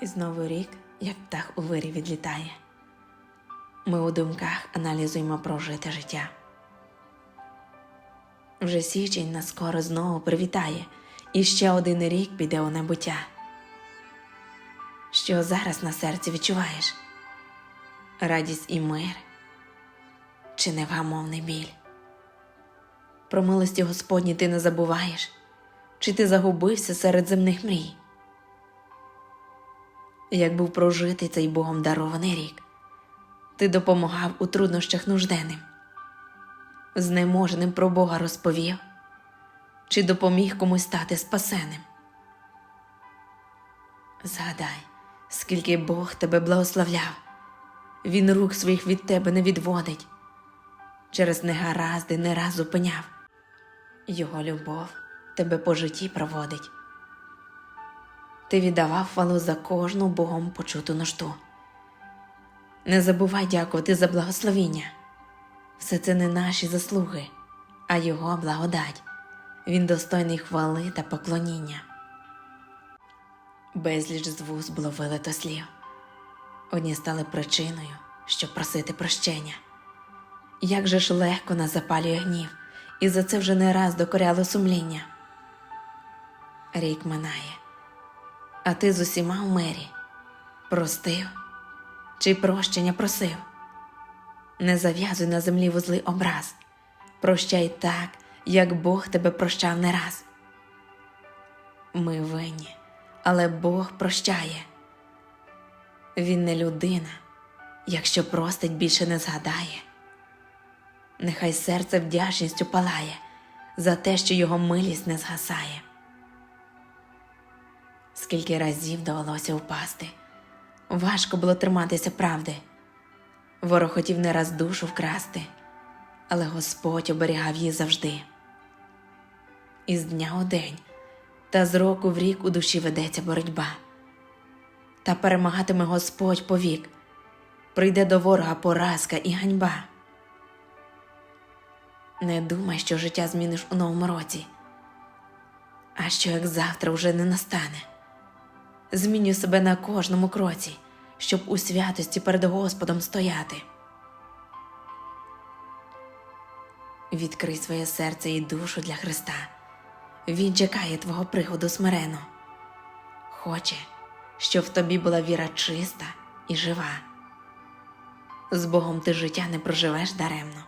І знову рік, як птах у вирі відлітає. Ми у думках аналізуємо прожите життя. Вже січень нас скоро знову привітає, і ще один рік піде у небуття. Що зараз на серці відчуваєш? Радість і мир чи невгамовний біль? Про милості Господні ти не забуваєш, чи ти загубився серед земних мрій? Як був прожитий цей Богом дарований рік, ти допомагав у труднощах нужденним, знеможеним про Бога розповів, чи допоміг комусь стати спасеним. Згадай, скільки Бог тебе благословляв, Він рук своїх від тебе не відводить, через негаразди не раз зупиняв, Його любов тебе по житті проводить. Ти віддавав хвалу за кожну Богом почуту нужду. Не забувай дякувати за благословіння. Все це не наші заслуги, а Його благодать. Він достойний хвали та поклоніння. Безліч з вуз було вилито слів. Одні стали причиною, щоб просити прощення. Як же ж легко нас запалює гнів, і за це вже не раз докоряло сумління. Рік минає, а ти з усіма в мирі простив чи прощення просив. Не зав'язуй на землі вузли образ, прощай так, як Бог тебе прощав не раз. Ми винні, але Бог прощає. Він не людина, якщо простить більше не згадає. Нехай серце вдячністю палає за те, що його милість не згасає. Скільки разів довелося впасти, важко було триматися правди. Ворог хотів не раз душу вкрасти, але Господь оберігав її завжди. Із дня у день та з року в рік у душі ведеться боротьба. Та перемагатиме Господь повік, прийде до ворога поразка і ганьба. Не думай, що життя зміниш у новому році, а що як завтра вже не настане. Змінюй себе на кожному кроці, щоб у святості перед Господом стояти. Відкрий своє серце і душу для Христа. Він чекає твого приходу смирено. Хоче, щоб в тобі була віра чиста і жива. З Богом ти життя не проживеш даремно.